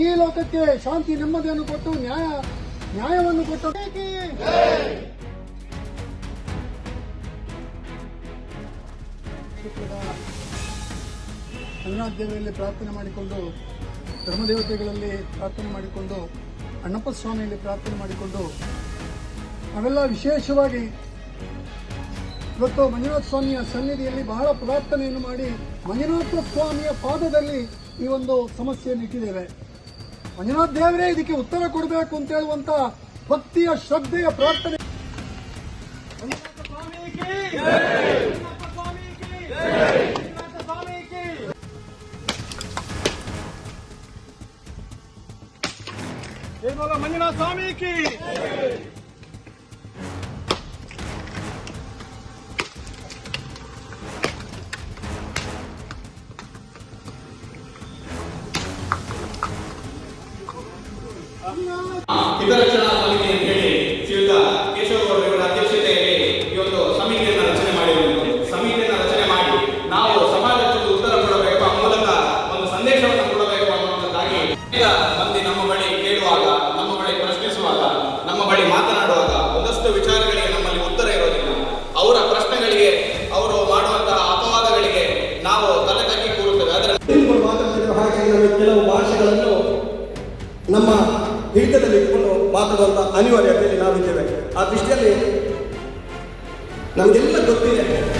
ಈ ಲೋಕಕ್ಕೆ ಶಾಂತಿ ನೆಮ್ಮದಿಯನ್ನು ಕೊಟ್ಟು ನ್ಯಾಯ, ನ್ಯಾಯವನ್ನು ಕೊಟ್ಟು ರಂಗನಾಥ ಪ್ರಾರ್ಥನೆ ಮಾಡಿಕೊಂಡು, ಧರ್ಮದೇವತೆಗಳಲ್ಲಿ ಪ್ರಾರ್ಥನೆ ಮಾಡಿಕೊಂಡು ಅಣ್ಣಪ್ಪ ಸ್ವಾಮಿಯಲ್ಲಿ ಪ್ರಾರ್ಥನೆ ಮಾಡಿಕೊಂಡು ನಾವೆಲ್ಲ ವಿಶೇಷವಾಗಿ ಇವತ್ತು ಮಂಜುನಾಥ ಸ್ವಾಮಿಯ ಸನ್ನಿಧಿಯಲ್ಲಿ ಬಹಳ ಪ್ರಾರ್ಥನೆಯನ್ನು ಮಾಡಿ ಮಂಜುನಾಥ ಸ್ವಾಮಿಯ ಪಾದದಲ್ಲಿ ಈ ಒಂದು ಸಮಸ್ಯೆಯನ್ನು ಇಟ್ಟಿದ್ದೇವೆ. ಮಂಜುನಾಥ ದೇವರೇ, ಇದಕ್ಕೆ ಉತ್ತರ ಕೊಡಬೇಕು ಅಂತ ಹೇಳುವಂತ ಭಕ್ತಿಯ, ಶ್ರದ್ಧೆಯ ಪ್ರಾರ್ಥನೆ. ಮಂಜುನಾಥ ಸ್ವಾಮಿ ಹಿತರಕ್ಷಣಾ ಸಮಿತಿ ಅಂತ ಹೇಳಿ ಶ್ರೀಯುತ ಕೇಶವಗೌಡ ಇವರ ಅಧ್ಯಕ್ಷತೆಯಲ್ಲಿ ಈ ಒಂದು ಸಮಿತಿಯನ್ನು ರಚನೆ ಮಾಡಿರುವಂತೆ. ಸಮಿತಿಯನ್ನು ರಚನೆ ಮಾಡಿ ನಾವು ಸಮಾಜಕ್ಕೆ ಒಂದು ಉತ್ತರ ಕೊಡಬೇಕು ಆ ಮೂಲಕ ಒಂದು ಸಂದೇಶವನ್ನು ಕೊಡಬೇಕು ಅನ್ನುವಂಥದ್ದಾಗಿ ಮಂದಿ ನಮ್ಮ ಬಳಿ ಕೇಳುವಾಗ, ನಮ್ಮ ಬಳಿ ಪ್ರಶ್ನಿಸುವಾಗ, ನಮ್ಮ ಬಳಿ ಮಾತನಾಡುವಾಗ ಒಂದಷ್ಟು ವಿಚಾರಗಳಿಗೆ ನಮ್ಮಲ್ಲಿ ಉತ್ತರ ಇರೋದಿಲ್ಲ. ಅವರ ಪ್ರಶ್ನೆಗಳಿಗೆ, ಅವರು ಮಾಡುವಂತಹ ಅಪವಾದಗಳಿಗೆ ನಾವು ತಲೆ ತಗ್ಗಿ ಕೂರುತ್ತೇವೆ. ಹಾಗೆ ಕೆಲವು ಭಾಷೆಗಳನ್ನು ನಮ್ಮ ಹಿಡಿತದಲ್ಲಿ ಇಟ್ಕೊಂಡು ಮಾತಾಡುವಂತ ಅನಿವಾರ್ಯತೆಯಲ್ಲಿ ನಾವಿದ್ದೇವೆ. ಆ ದೃಷ್ಟಿಯಲ್ಲಿ ನಮಗೆಲ್ಲ ಗೊತ್ತಿದೆ.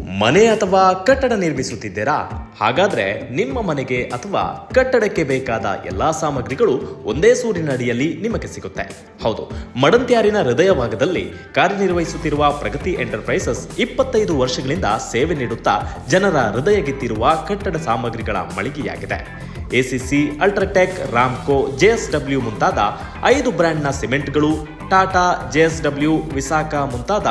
ಮನೆ ಅಥವಾ ಕಟ್ಟಡ ನಿರ್ಮಿಸುತ್ತಿದ್ದೀರಾ? ಹಾಗಾದ್ರೆ ನಿಮ್ಮ ಮನೆಗೆ ಅಥವಾ ಕಟ್ಟಡಕ್ಕೆ ಬೇಕಾದ ಎಲ್ಲಾ ಸಾಮಗ್ರಿಗಳು ಒಂದೇ ಸೂರಿನಡಿಯಲ್ಲಿ ನಿಮಗೆ ಸಿಗುತ್ತೆ. ಹೌದು, ಮಡಂತ್ಯಾರಿನ ಹೃದಯ ಭಾಗದಲ್ಲಿ ಕಾರ್ಯನಿರ್ವಹಿಸುತ್ತಿರುವ ಪ್ರಗತಿ ಎಂಟರ್ಪ್ರೈಸಸ್ ಇಪ್ಪತ್ತೈದು ವರ್ಷಗಳಿಂದ ಸೇವೆ ನೀಡುತ್ತಾ ಜನರ ಹೃದಯ ಗೆದ್ದಿರುವ ಕಟ್ಟಡ ಸಾಮಗ್ರಿಗಳ ಮಳಿಗೆಯಾಗಿದೆ. ಎಸಿಸಿ, ಅಲ್ಟ್ರಾಟೆಕ್, ರಾಮ್ಕೋ ಜೆಎಸ್ಡಬ್ಲ್ಯೂ ಮುಂತಾದ ಐದು ಬ್ರ್ಯಾಂಡ್ನ ಸಿಮೆಂಟ್ಗಳು, ಟಾಟಾ ಜೆಎಸ್ಡಬ್ಲ್ಯೂ ವಿಸಾಕ ಮುಂತಾದ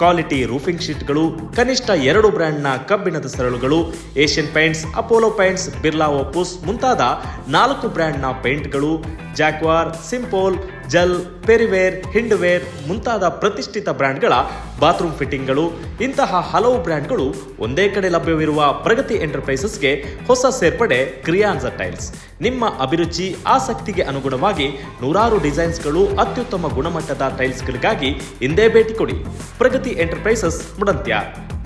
ಕ್ವಾಲಿಟಿ ರೂಫಿಂಗ್ ಶೀಟ್ಗಳು, ಕನಿಷ್ಠ ಎರಡು ಬ್ರ್ಯಾಂಡ್ನ ಕಬ್ಬಿಣದ ಸರಳುಗಳು, Asian Paints, Apollo paints, Birla Opus ಮುಂತಾದ ನಾಲ್ಕು ಬ್ರ್ಯಾಂಡ್ನ ಪೇಂಟ್ಗಳು, ಜಾಕ್ವಾರ್, ಸಿಂಪೋಲ್ ಜಲ್, ಪೆರಿವೇರ್, ಹಿಂಡ್ವೇರ್ ಮುಂತಾದ ಪ್ರತಿಷ್ಠಿತ ಬ್ರ್ಯಾಂಡ್ಗಳ ಬಾತ್ರೂಮ್ ಫಿಟ್ಟಿಂಗ್ಗಳು, ಇಂತಹ ಹಲವು ಬ್ರ್ಯಾಂಡ್ಗಳು ಒಂದೇ ಕಡೆ ಲಭ್ಯವಿರುವ ಪ್ರಗತಿ ಎಂಟರ್ಪ್ರೈಸಸ್ಗೆ ಹೊಸ ಸೇರ್ಪಡೆ ಕ್ರಿಯಾನ್ಸ ಟೈಲ್ಸ್. ನಿಮ್ಮ ಅಭಿರುಚಿ, ಆಸಕ್ತಿಗೆ ಅನುಗುಣವಾಗಿ ನೂರಾರು ಡಿಸೈನ್ಸ್ಗಳು ಅತ್ಯುತ್ತಮ ಗುಣಮಟ್ಟದ ಟೈಲ್ಸ್ಗಳಿಗಾಗಿ ಹಿಂದೆ ಭೇಟಿ ಕೊಡಿ. Pragati enterprises ಮುಡಂತ್ಯ.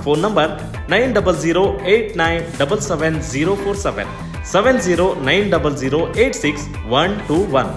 Phone number nine double zero eight nine double seven zero four seven. Seven zero nine double zero eight six one two one.